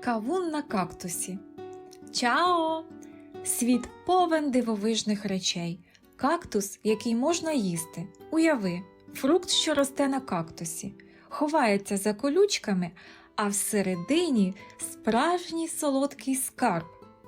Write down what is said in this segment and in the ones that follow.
Кавун на кактусі. Чао! Світ повен дивовижних речей. Кактус, який можна їсти. Уяви, фрукт, що росте на кактусі, ховається за колючками, а всередині справжній солодкий скарб.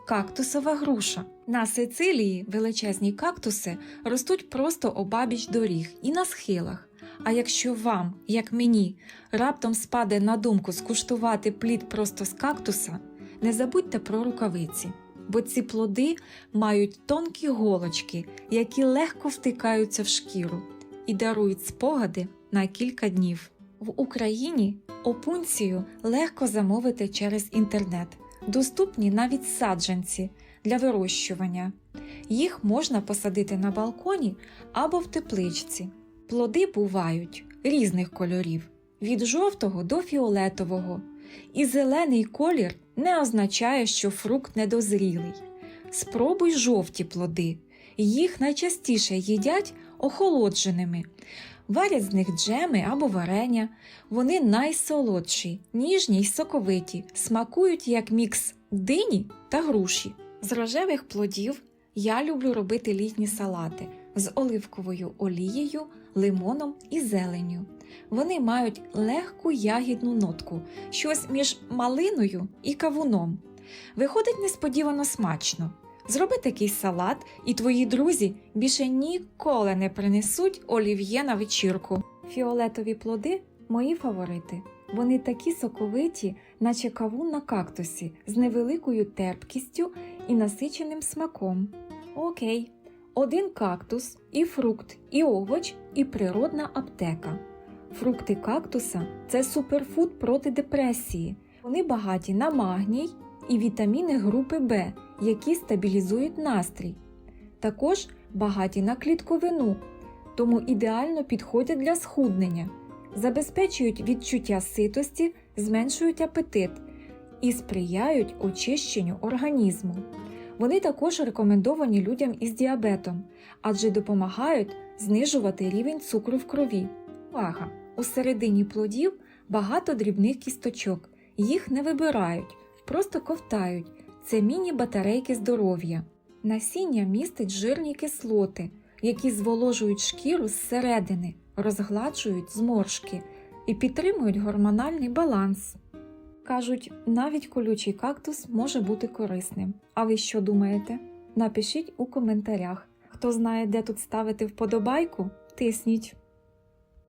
Кактусова груша. На Сицилії величезні кактуси ростуть просто обабіч доріг і на схилах. А якщо вам, як мені, раптом спаде на думку скуштувати плід просто з кактуса, не забудьте про рукавиці, бо ці плоди мають тонкі голочки, які легко втикаються в шкіру і дарують спогади на кілька днів. В Україні опунцію легко замовити через інтернет. Доступні навіть саджанці для вирощування. Їх можна посадити на балконі або в тепличці. Плоди бувають різних кольорів від жовтого до фіолетового. І зелений колір не означає, що фрукт недозрілий. Спробуй жовті плоди. Їх найчастіше їдять охолодженими. Варять з них джеми або варення. Вони найсолодші, ніжні й соковиті, смакують як мікс дині та груші. З рожевих плодів я люблю робити літні салати з оливковою олією, лимоном і зеленню. Вони мають легку ягідну нотку, щось між малиною і кавуном. Виходить несподівано смачно. Зроби такий салат, і твої друзі більше ніколи не принесуть олів'є на вечірку. Фіолетові плоди мої фаворити. Вони такі соковиті, наче кавун на кактусі, з невеликою терпкістю і насиченим смаком. Окей, один кактус, і фрукт, і овоч, і природна аптека. Фрукти кактуса це суперфуд проти депресії. Вони багаті на магній і вітаміни групи Б, які стабілізують настрій. Також багаті на клітковину, тому ідеально підходять для схуднення, забезпечують відчуття ситості, зменшують апетит і сприяють очищенню організму. Вони також рекомендовані людям із діабетом, адже допомагають знижувати рівень цукру в крові. Увага! У середині плодів багато дрібних кісточок. Їх не вибирають, просто ковтають. Це міні-батарейки здоров'я. Насіння містить жирні кислоти, які зволожують шкіру зсередини, розгладжують зморшки і підтримують гормональний баланс. Кажуть, навіть колючий кактус може бути корисним. А ви що думаєте? Напишіть у коментарях. Хто знає, де тут ставити вподобайку, тисніть.